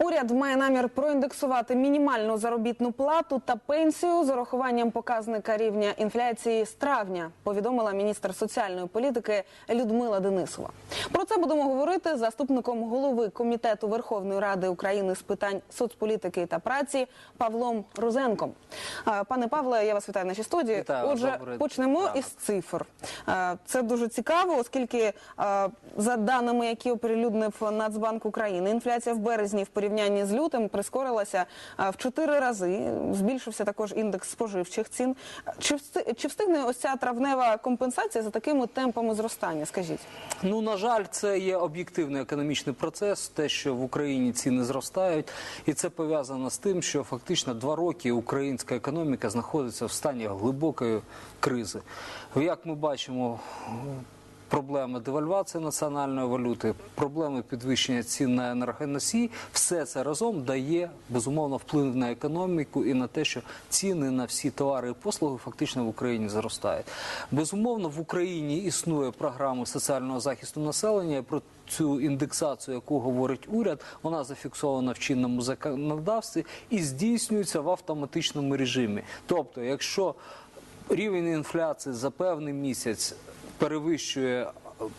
Уряд має намір проіндексувати мінімальну заробітну плату та пенсію з урахуванням показника рівня інфляції з травня. Повідомила міністр соціальної політики Людмила Денисова. Про це будемо говорити з заступником голови комітету Верховної Ради України з питань соцполітики та праці Павлом Розенком. Пане Павле, я вас вітаю в нашій студії. Вітаю Отже, добрий почнемо ранок. із цифр. Це дуже цікаво, оскільки за даними, які оприлюднив Нацбанк України, інфляція в березні в порівнянні з лютим прискорилася в чотири рази. Збільшився також індекс споживчих цін. Чи чи встигне ось ця травнева компенсація за такими темпами зростання? Скажіть, Ну на жаль, це є об'єктивний економічний процес. Те, що в Україні ціни зростають, і це пов'язано з тим, що фактично два роки українська економіка знаходиться в стані глибокої кризи. Як ми бачимо. Проблеми девальвації національної валюти, проблеми підвищення цін на енергоносії, все це разом дає безумовно вплив на економіку і на те, що ціни на всі товари і послуги фактично в Україні зростають. Безумовно, в Україні існує програма соціального захисту населення. Про цю індексацію, яку говорить уряд, вона зафіксована в чинному законодавстві і здійснюється в автоматичному режимі. Тобто, якщо рівень інфляції за певний місяць перевищує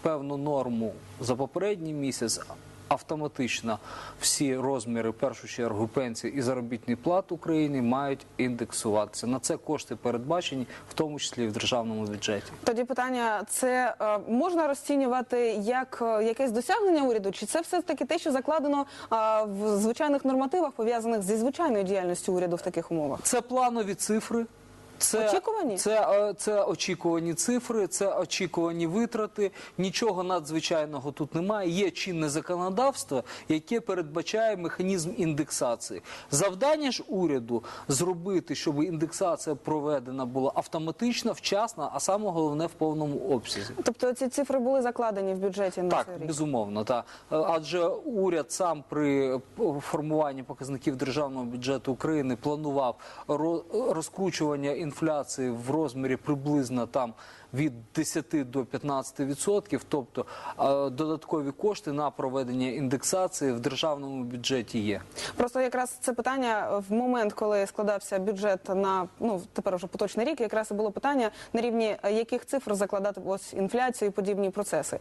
певну норму за попередній місяць. Автоматично всі розміри, в першу чергу, пенсії і заробітні плат України мають індексуватися. На це кошти передбачені, в тому числі і в державному бюджеті. тоді питання: це е, можна розцінювати як е, якесь досягнення уряду, чи це все таки те, що закладено е, в звичайних нормативах, пов'язаних зі звичайною діяльністю уряду в таких умовах? Це планові цифри. Це, Очікувані? Це, е, це очікувані цифри, це очікувані витрати. Нічого надзвичайного тут немає. Є чинне законодавство, яке передбачає механізм індексації. Завдання ж уряду зробити, щоб індексація проведена була автоматично, вчасно, а саме головне в повному обсязі. Тобто ці цифри були закладені в бюджеті на Так, цей рік? безумовно, так. Адже уряд сам при формуванні показників державного бюджету України планував ро- розкручування інфляції в розмірі приблизно там від 10 до 15 відсотків, тобто е, додаткові кошти на проведення індексації в державному бюджеті є. Просто якраз це питання в момент, коли складався бюджет на ну тепер вже поточний рік, якраз і було питання на рівні е, яких цифр закладати ось інфляцію і подібні процеси.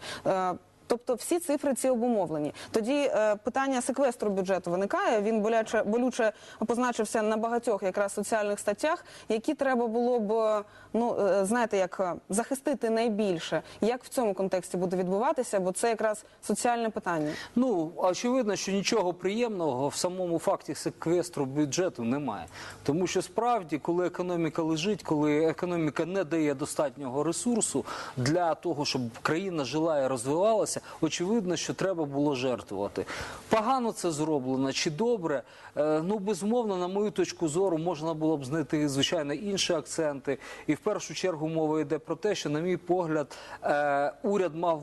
Тобто всі цифри ці обумовлені. Тоді е, питання секвестру бюджету виникає. Він боляче болюче позначився на багатьох якраз соціальних статтях, які треба було б е, ну е, знаєте, як е, захистити найбільше. Як в цьому контексті буде відбуватися? Бо це якраз соціальне питання. Ну, очевидно, що нічого приємного в самому факті секвестру бюджету немає. Тому що справді, коли економіка лежить, коли економіка не дає достатнього ресурсу для того, щоб країна жила і розвивалася, очевидно, що треба було жертвувати. Погано це зроблено чи добре? Е, Ну, безумовно, на мою точку зору, можна було б знайти звичайно інші акценти. І в першу чергу мова йде про те, що, на мій погляд, е, уряд мав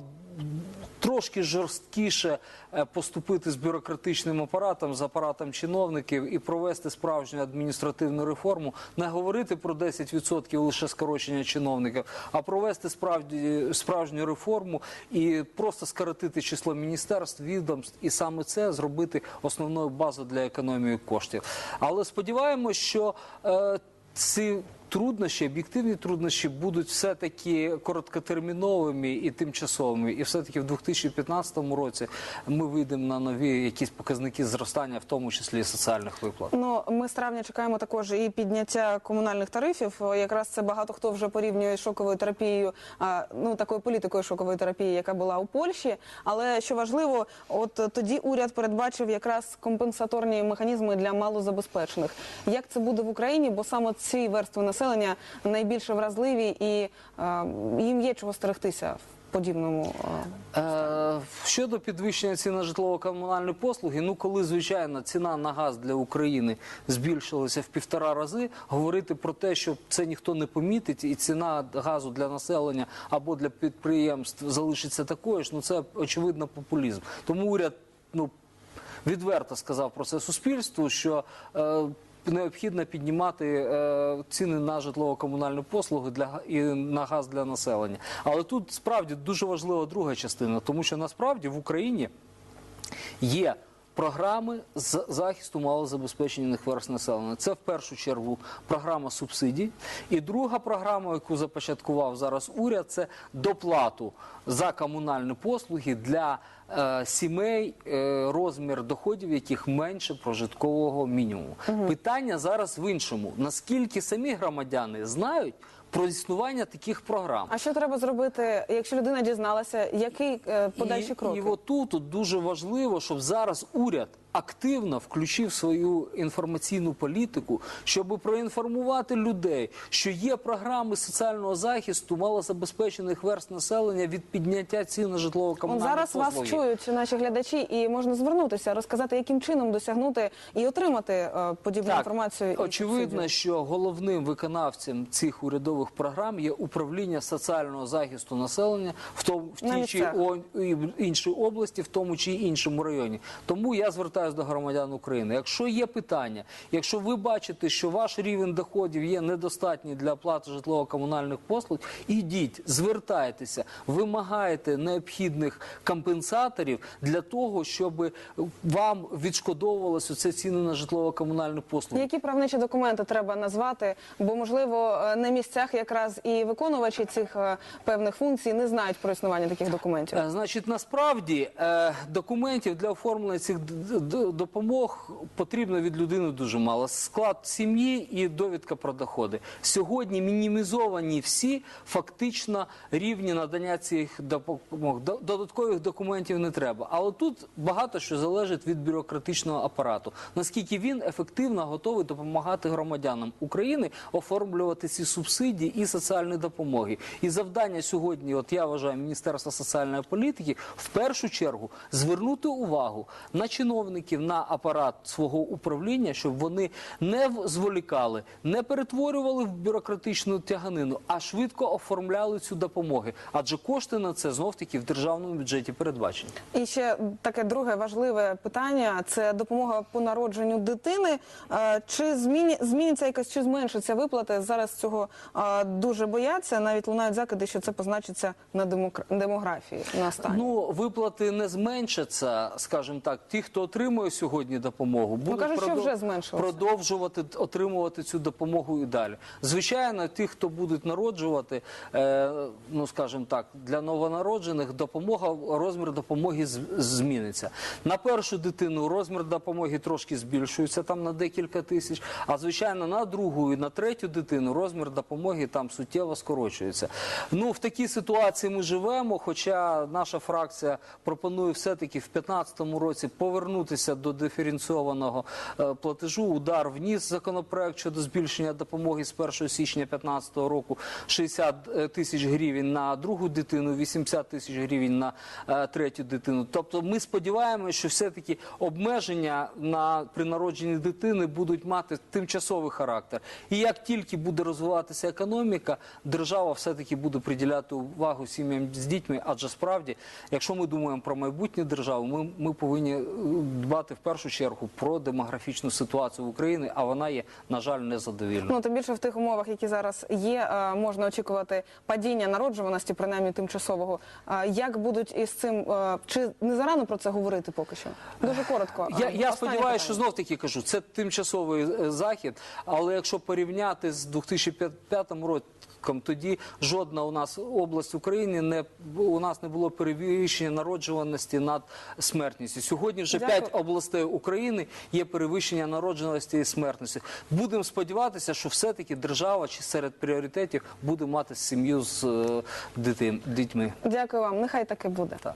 трошки жорсткіше е, поступити з бюрократичним апаратом, з апаратом чиновників і провести справжню адміністративну реформу, не говорити про 10% лише скорочення чиновників, а провести справді справжню реформу і просто скоротити число міністерств, відомств, і саме це зробити основною базою для економії коштів. Але сподіваємось, що е, ці труднощі, об'єктивні труднощі будуть все-таки короткотерміновими і тимчасовими. І все-таки в 2015 році ми вийдемо на нові якісь показники зростання, в тому числі соціальних виплат. Ну, ми з травня чекаємо також і підняття комунальних тарифів. Якраз це багато хто вже порівнює з шоковою терапією, ну такою політикою шокової терапії, яка була у Польщі. Але що важливо, от тоді уряд передбачив якраз компенсаторні механізми для малозабезпечених. Як це буде в Україні? Бо саме ці верстви населення найбільше вразливі, і е, їм є чого стерегтися в подібному. е, Е, щодо підвищення ціни на житлово-комунальні послуги, ну коли звичайно ціна на газ для України збільшилася в півтора рази, говорити про те, що це ніхто не помітить, і ціна газу для населення або для підприємств залишиться такою ж, ну це очевидно популізм. Тому уряд ну відверто сказав про це суспільству, що е, необхідно піднімати е, ціни на житлово-комунальну послугу для і на газ для населення. Але тут справді дуже важлива друга частина, тому що насправді в Україні є програми з захисту малозабезпечених верст населення. Це в першу чергу програма субсидій. І друга програма, яку започаткував зараз уряд, це доплату за комунальні послуги для е, сімей, е, розмір доходів, яких менше прожиткового мінімуму. Питання зараз в іншому: наскільки самі громадяни знають про існування таких програм? А що треба зробити, якщо людина дізналася, який е, подальші і, кроки? І отут от дуже важливо, щоб зараз уряд активно включив свою інформаційну політику, щоб проінформувати людей, що є програми соціального захисту малозабезпечених верст населення від підняття цін на житлово-комунальні зараз послуги. вас чують наші глядачі, і можна звернутися, розказати, яким чином досягнути і отримати е, подібну Так, інформацію. очевидно, субсидію. що головним виконавцем цих урядових програм є управління соціального захисту населення в тому в тій чи іншій області, в тому чи іншому районі. Тому я звертаюся до громадян України. Якщо є питання, якщо ви бачите, що ваш рівень доходів є недостатній для оплати житлово-комунальних послуг, ідіть, звертайтеся, вимагайте необхідних компенсаторів для того, щоб вам відшкодовувалося це ціни на житлово-комунальні послуги. Які правничі документи треба назвати? Бо можливо е, на місцях якраз і виконувачі цих е, певних функцій не знають про існування таких документів. Е, Значить, насправді документів для оформлення цих допомог потрібно від людини дуже мало. Склад сім'ї і довідка про доходи. Сьогодні мінімізовані всі фактично рівні надання цих допомог. Додаткових документів не треба. Але тут багато що залежить від бюрократичного апарату. Наскільки він ефективно готовий допомагати громадянам України оформлювати ці субсидії і соціальні допомоги. І завдання сьогодні, от я вважаю, Міністерства соціальної політики в першу чергу звернути увагу на чиновників, на апарат свого управління, щоб вони не зволікали, не перетворювали в бюрократичну тяганину, а швидко оформляли цю допомогу. Адже кошти на це знов таки в державному бюджеті передбачені. І ще таке друге важливе питання це допомога по народженню дитини. Е, Чи зміні зміниться якось, чи зменшиться виплати? Зараз цього е, дуже бояться. Навіть лунають закиди, що це позначиться на демографії на стані. Ну, виплати не зменшаться, скажімо так. Ті, хто отримує сьогодні допомогу, будуть кажуть, що продов- вже зменшилося. продовжувати отримувати цю допомогу і далі. Звичайно, ті, хто будуть народжувати, е, ну скажімо так, для новонароджених допомога, розмір допомоги зміниться. На першу дитину розмір допомоги трошки збільшується там на декілька тисяч. А звичайно, на другу і на третю дитину розмір допомоги там суттєво скорочується. Ну в такій ситуації ми живемо. Хоча наша фракція пропонує все-таки в 2015 році повернутися до диференційованого е, платежу. Удар вніс законопроект щодо збільшення допомоги з 1 січня 2015 року 60 тисяч гривень на другу дитину, 80 тисяч гривень на е, третю дитину. Тобто ми сподіваємося, що все-таки обмеження на при народженні дитини будуть мати тимчасовий характер. І як тільки буде розвиватися економіка, держава все-таки буде приділяти увагу сім'ям з дітьми. Адже справді, якщо ми думаємо про майбутнє держави, ми, ми повинні е, дбати в першу чергу про демографічну ситуацію в Україні, а вона є на жаль незадовільна. Ну тим більше в тих умовах, які зараз є, е, можна очікувати падіння народжуваності, принаймні тимчасового. Е, як будуть із цим е, чи не зарано про це говорити? Поки що дуже коротко. Я я сподіваюся, що знов таки кажу, це тимчасовий захід, але якщо порівняти з 2005 роком, тоді жодна у нас область України не у нас не було перевищення народжуваності над смертністю. Сьогодні вже п'ять областей України є перевищення народженості і смертності. Будемо сподіватися, що все-таки держава чи серед пріоритетів буде мати сім'ю з е, дитин, дітьми. Дякую вам. Нехай таке буде. Так.